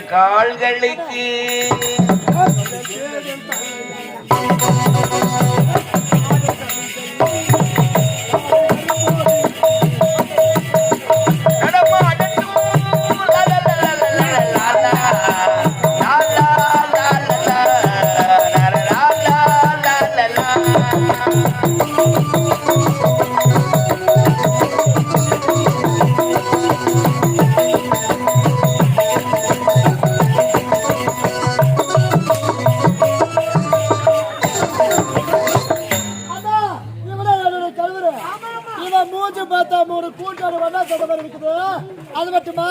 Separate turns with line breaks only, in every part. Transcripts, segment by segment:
கால்களுக்கு.
மூஞ்சி பார்த்தா மூணு கூட்டாளி வண்ணா சொன்ன மாதிரி இருக்குது அது மட்டுமா?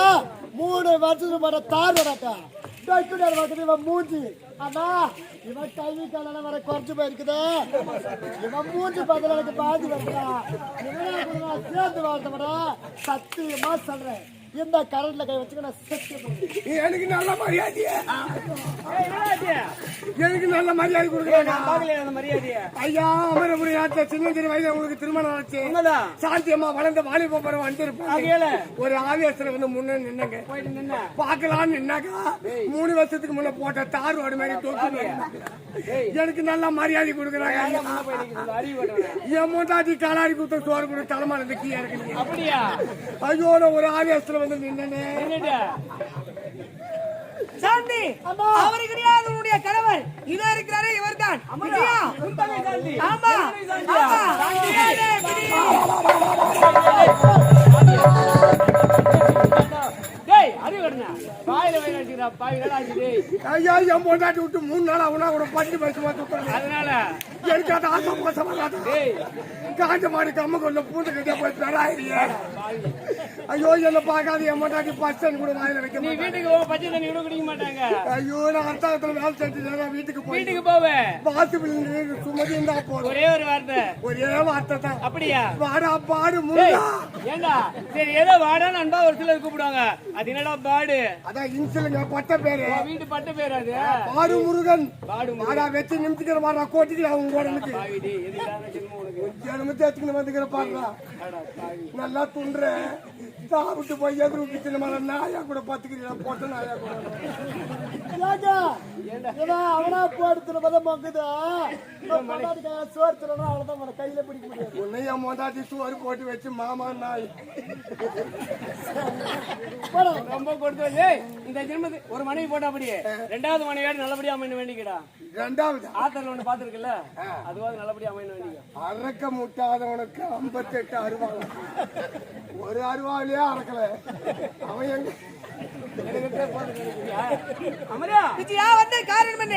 மூணு வருஷத்துக்கு மேல தார் வராட்டா? டாக்டர் பார்க்குது இவன் மூஞ்சி. அண்ணா இவன் கல்வி காலம் வர குறைஞ்சு போயிருக்குது. இவன் மூஞ்சி பார்த்தா எனக்கு பாதி வருதா இவனே கூட நான் சேர்ந்து வாழ்த்தவன சத்தியமா சொல்றேன். இந்த கரண்ட்ல கை வச்சுக்க நான் சத்தியம்
எனக்கு நல்ல மரியாதையே? எனக்கு நல்ல மரியாதை கொடுக்குறாங்க ஐயா அமரபுரி நாட்டுல சின்ன சின்ன வயதுல உங்களுக்கு திருமணம் ஆச்சு? சாந்தியம்மா வளர்ந்த வாலிப பருவம் வந்திருப்பாங்க ஒரு ஆவேசத்துல வந்து முன்ன நின்னங்க. பாக்கலாம்னு நின்னாக்கா மூணு வருஷத்துக்கு முன்ன போட்ட தார் ரோடு மாதிரி தோக்கி எனக்கு நல்ல மரியாதை கொடுக்குறாங்க என் மூட்டாட்டி காலாடி குத்த சோறு கூட தலைமால இருந்து கீழே இருக்கு
அப்படியா?
ஐயோ ஒரு ஆவேசத்துல வந்து நின்னே
சாந்தி அவர் கிடையாது உன்னுடைய கணவர். இருக்கிறாரே இவர் தான் ஆமா.
ஐயா என் பொண்டாட்டி விட்டு மூணு நாள் அவனா கூட பட்டு பேசுமா
அதனால.
எடுக்காத ஆசை பாசமா காட்ட மாடு கம்ம கொள்ள பூண்டு கிட்ட போய் தராயிரியா ஐயோ என்ன பார்க்காத என் பொண்டாட்டி பச்சன் கூட வாயில வைக்க
நீ வீட்டுக்கு போ பச்சை தண்ணி கூட குடிக்க மாட்டாங்க.
ஐயோ நான் அர்த்தத்துல வேலை செஞ்சு நேரம் வீட்டுக்கு போய்
வீட்டுக்கு போவே.
வாசல் சுமதி இருந்தா போதும்.
ஒரே ஒரு வார்த்தை.
ஒரே வார்த்தை தான்.
அப்படியா?
வாடா பாடு முருகா.
ஏண்டா? சரி ஏதோ வாடான்னு அன்பா ஒரு சிலர் கூப்பிடுவாங்க. அது என்னடா பாடு?
அதான் இன்சுலுங்க பட்ட பேரு.
வீட்டு பட்டு பேர் அது.
பாடு முருகன்.
பாடு
வாடா வச்சு நிமிஷத்துக்கிற வாடா கோட்டிட்டு அவங்க
உனக்கு.
ஜனமத்தை எடுத்துக்கிட்டு வந்துக்கிற பாடுறா. நல்லா துண்டுற சாப்பிட்டு போய் எதிர்ப்பு கிச்சன மேல நாயா கூட பத்துக்கிறீங்க போட்ட நாயா கூட.
அவனா போடுத்துன பதம் மங்குதா சோறு தரணும் அவ்வளவுதான் உன கையில பிடிக்க முடியாது.
உன்னைய மொண்டாட்டி சோறு போட்டு வச்சு மாமா நாய்.
ரொம்ப கொடுத்து ஏய், இந்த ஜென்மத்து ஒரு மனைவி போட்டா அப்படியே ரெண்டாவது மனைவியோட நல்லபடியா அமைன்னு வேண்டிக்கடா
ரெண்டாவது?
ஆத்தர்ல ஒண்ணு பாத்துருக்குல்ல அதுவாது நல்லபடியா அமைன்னு வேண்டிக்க
அறக்க முட்டாதவனுக்கு ஐம்பத்தெட்டு அருவாள். ஒரு அருவாவிலேயே அறக்கல. அவன் எங்க
வந்த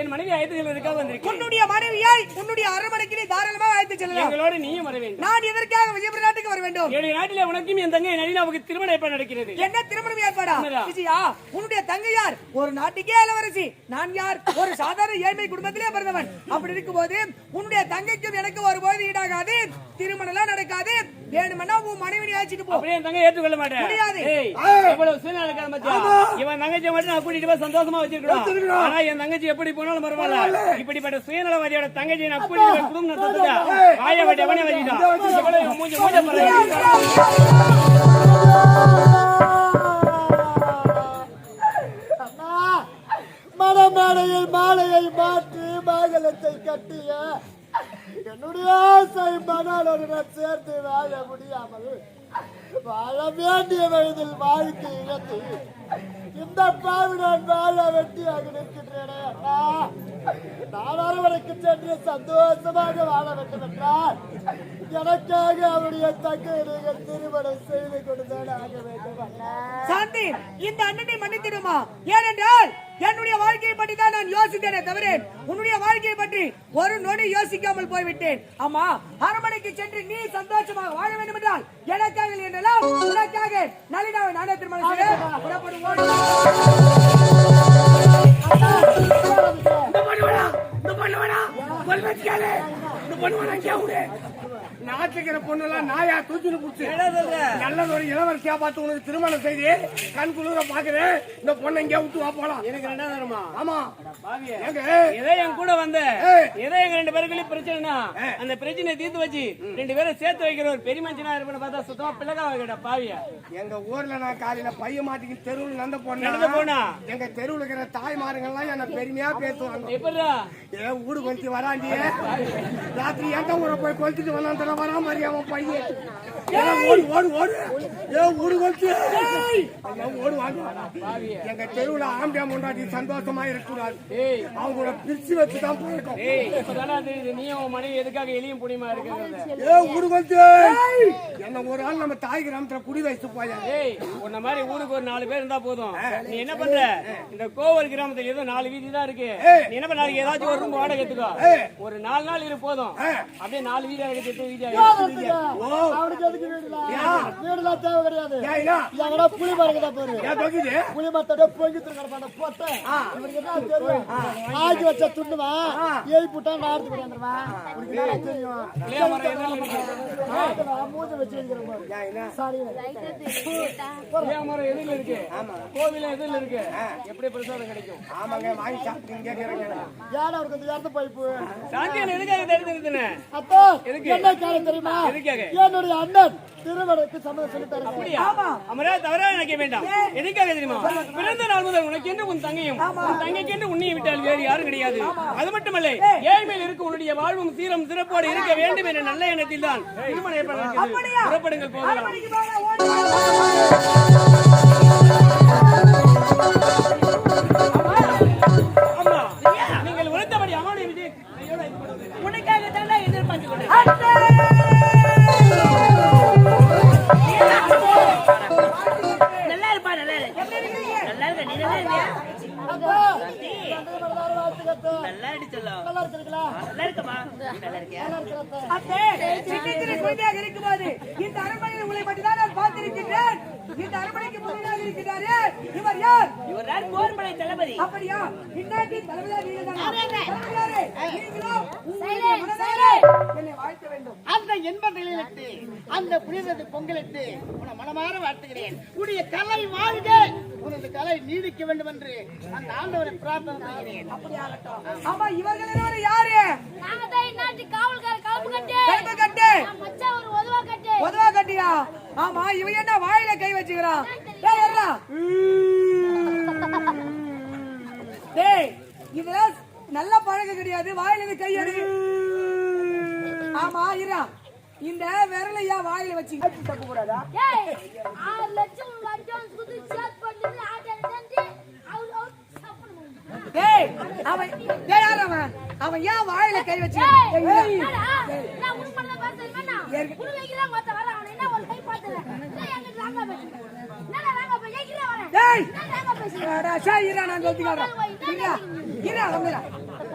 என் மனைவி அழைத்துகளுக்காக வந்திருக்கேன்.
உன்னுடைய மனைவியாய் உன்னுடைய அரண்மனைக்கு தாராளமாக அழைத்து செல்லலாம்.
எங்களோட நீயும் வர வேண்டும்.
நான் இதற்காக விஜயபுர நாட்டுக்கு வர வேண்டும்?
என்னுடைய நாட்டிலே உனக்கும் என் தங்கை நளினாவுக்கு திருமணம் ஏற்பாடு நடக்கிறது.
என்ன திருமணம் ஏற்பாடா. விஜயா உன்னுடைய தங்கையார் ஒரு நாட்டுக்கே இளவரசி நான் யார்? ஒரு சாதாரண ஏழ்மை குடும்பத்திலே பிறந்தவன். அப்படி இருக்கும்போது உன்னுடைய தங்கைக்கும் எனக்கு வரும்போது ஈடாகாது. திருமணம் எல்லாம் நடக்காது. வேணுமென்னா உன் மனைவி அழைச்சிட்டு போ.
அப்படியே என் தங்கை ஏற்றுக்கொள்ள மாட்டேன்.
முடியாது.
ஏய், இவ்வளவு சூழ்நிலை இருக்காது மச்சான். இவன் தங்கச்சியை மட்டும் நான் கூட்டிட்டு போய் சந்தோஷமா வச்சிருக்கணும். ஆனா என் தங்கச்சி எப்படி போனாலும் பரவாயில்ல. இப்படிப்பட்ட சுயநலவாதியோட தங்கச்சியை நான் கூட்டிட்டு போய் குடும்பம் நடத்துறதா வாய வட்டி அவனே வச்சுட்டான் மூஞ்ச மூஞ்ச
மணமேடையில் மாலையை மாற்றி மாகலத்தை கட்டிய என்னுடைய ஆசை மணாளுடன் சேர்ந்து வாழ முடியாமல் வாழ வேண்டிய வயதில் வாழ்க்கை இழந்து இந்த பாவி நான் வாழ வெட்டியாக நிற்கின்றேனே அண்ணா. நான் அரவணைக்கு சென்று சந்தோஷமாக வாழ வேண்டும் என்றால் எனக்காக அவருடைய தங்கை நீங்கள் திருமணம் செய்து கொடுத்தால் ஆக வேண்டும் அண்ணா.
சாந்தி இந்த அண்ணனை மன்னித்திடுமா? ஏனென்றால் என்னுடைய வாழ்க்கையை பற்றி தான் நான் யோசித்தேனே தவிர உன்னுடைய வாழ்க்கையை பற்றி ஒரு நொடி யோசிக்காமல் போய்விட்டேன். ஆமா அரண்மனைக்கு சென்று நீ சந்தோஷமாக வாழ வேண்டும் என்றால் எனக்காக இல்லை என்றால் உனக்காக நளினாவை நானே திருமணம் செய்ய புறப்படும் ஓடு.
இந்த பண்ணுவனா இந்த பண்ணுவனா கொல் வச்சுக்காலே இந்த பண்ணுவனா கேவுடு நாட்டுல இருக்கிற பொண்ணு எல்லாம் நாயா தூக்கிட்டு புடிச்சு.
என்ன
நல்லது ஒரு இளவரசியா பார்த்து உனக்கு திருமணம் செய்து கண் குளிர பாக்குறேன் இந்த பொண்ணை இங்கே விட்டு வா போலாம்.
எனக்கு ரெண்டா தருமா
ஆமா.
பாவியா.
எங்க
ஏதோ என் கூட வந்த. ஏதோ எங்க ரெண்டு பேருக்குள்ளே பிரச்சனைனா அந்த பிரச்சனையை தீர்த்து வச்சு ரெண்டு பேரும் சேர்த்து வைக்கிற ஒரு பெரிய மனுஷனா இருப்பேன்னு பார்த்தா சுத்தமா பிள்ளைகா வைக்கடா பாவியா.
எங்க ஊர்ல நான் காலையில பைய மாட்டிக்கு தெருவுல நடந்த பொண்ணு
நடந்து போனா?
எங்க தெருவுல இருக்கிற தாய்மாருங்கெல்லாம் என்ன பெருமையா பேசுவாங்க.
எப்படிடா?
ஏ ஊடு கொஞ்சம் வராண்டி ராத்திரி எந்த ஊரை போய் கொளுத்திட்டு வந்தான் வரா மாதிரி அவன் பையன் ஓடு ஓடு ஓடு. ஏ கொளுத்து ஐயா, ஓடு வாங்க எங்க தெருவுல ஆம்பியா முன்னாடி சந்தோஷமா
ஏய்!
அவங்கள பிரிச்சு வச்சு தான் போயிருக்கோம்
நீயும் உன் மனைவி எதுக்காக எலியும் புடிமா இருக்கிறது?
ஏ ஊடு கொளுத்து என்ன ஒரு ஆள் நம்ம தாய் கிராமத்துல குடி வயசு போயா
உன்ன மாதிரி ஊருக்கு ஒரு நாலு பேர் இருந்தா போதும். நீ என்ன பண்ற? இந்த கோவர் கிராமத்துல ஏதோ நாலு வீதி தான் இருக்கு. நீ என்ன பண்ண? ஏதாச்சும் ஒரு ரூம் வாடகை எடுத்துக்கோ. ஒரு நாலு நாள் இரு போதும். அப்படியே நாலு எட்டு வீடு
அவனுக்கு எதுக்கு வீடுலாம் வீடுலாம் தேவை கிடையாது.
ஏன் இல்ல?
எங்கடா புளி மரங்கதா பாரு.
ஏன் தொகுதி
புளி மரத்தோட பொங்கி திருக்கிற பொட்டை. இவனுக்கு என்ன தெரியும்? ஆக்கி வச்ச துண்ணுவா ஏய் புட்டா நான் எடுத்து கொண்டாந்துருவா உனக்கு என்ன தெரியும்? ஆட்டுவா, மூஞ்ச வச்சு வைக்கிற பாரு. சாரி.
மரம் எதிரில இருக்கு? கோவில் எதிரில இருக்கு? எப்படி பிரசாதம் கிடைக்கும்?
ஆமாங்க வாங்கி சாப்பிட்டு கேட்கறேங்க
ஏடா இருக்கு இந்த இடத்து பைப்பு
சாந்தியன் எதுக்காக தெரிஞ்சு நிறுத்தின
அப்போ
எதுக்கு?
என்ன காரணம் தெரியுமா? என்னுடைய அண்ணன் திருமணத்துக்கு சம்மதம் சொல்லி தரேன்.
அப்படியா? அமரா தவறா நினைக்க வேண்டாம். எதுக்காக தெரியுமா? பிறந்த நாள் முதல் உனக்கு என்று உன் தங்கையும்? உன் தங்கைக்கு என்று உன்னை விட்டால் வேறு யாரும் கிடையாது. அது மட்டுமல்ல ஏழ்மையில் இருக்க உன்னுடைய வாழ்வும் சீரம் சிறப்போடு இருக்க வேண்டும் என்ற நல்ல எண்ணத்தில் தான் திருமணம் புறப்படுங்கள் போகலாம்.
இந்த அரண்மனைக்கு முன்னாடி இருக்கிறாரு. இவர் யார்?
இவர் யார்? போர்மலை தளபதி.
அப்படியா? இன்னாட்டி மனதாரே என்னை வாழ்த்த வேண்டும்.
அந்த இன்ப நிலையிலிட்டு அந்த புனித பொங்கலிட்டு உன மனமாற வாழ்த்துகிறேன். உடைய கலை வாழ்க. உனது கலை நீடிக்க வேண்டும் என்று அந்த ஆண்டவரை பிரார்த்தனை செய்கிறேன்.
அப்படியாகட்டும். ஆமா இவர்கள் யாரு?
நாங்க தான் இந்நாட்டு காவல்கார கலப்பு கட்டு.
கருப்பு கட்டு.
நான் மச்சான் ஒரு உதவா
கட்டியா? ஆமா இவன் என்ன வாயில கை வச்சுக்கிறான் டேய் இதெல்லாம் நல்ல பழக்கம் கிடையாது. வாயில இருந்து கை எடு ஆமா இரா இந்த விரலையா வாயில வச்சு தப்பு கூடாதா
ஏய் ஆறு லட்சம் அட்வான்ஸ் கொடுத்து பண்ணிட்டு ஆட்டை
அவன் டேய் யார் அவன்? அவன் ஏன் வாயில கை
வர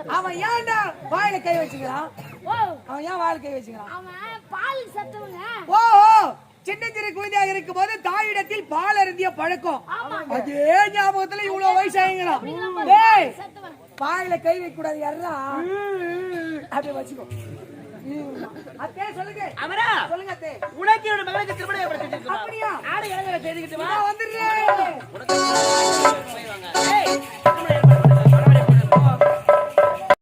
அவன்
ஏன்டா வாயில கை வச்சுக்கிறான்?
ஓ.
அவன் ஏன் வாயில கை வச்சுக்கிறான்? ஓஹோ சின்ன சிறு குழந்தையாக இருக்கும் போது தாயிடத்தில் பால் அருந்திய பழக்கம். அதே ஞாபகத்துல இவ்வளவு வயசாயிங்களாம். வாயில கை வைக்க கூடாது யாரா அப்படியே வச்சுக்கோ. அத்தே சொல்லுங்க.
அமரா
சொல்லுங்க அத்தே.
உனக்கு என்னோட மகளுக்கு திருமணம் ஏற்படுத்திட்டு
அப்படியா?
ஆடு இறங்க செய்துக்கிட்டு வா.
வந்துடுறேன்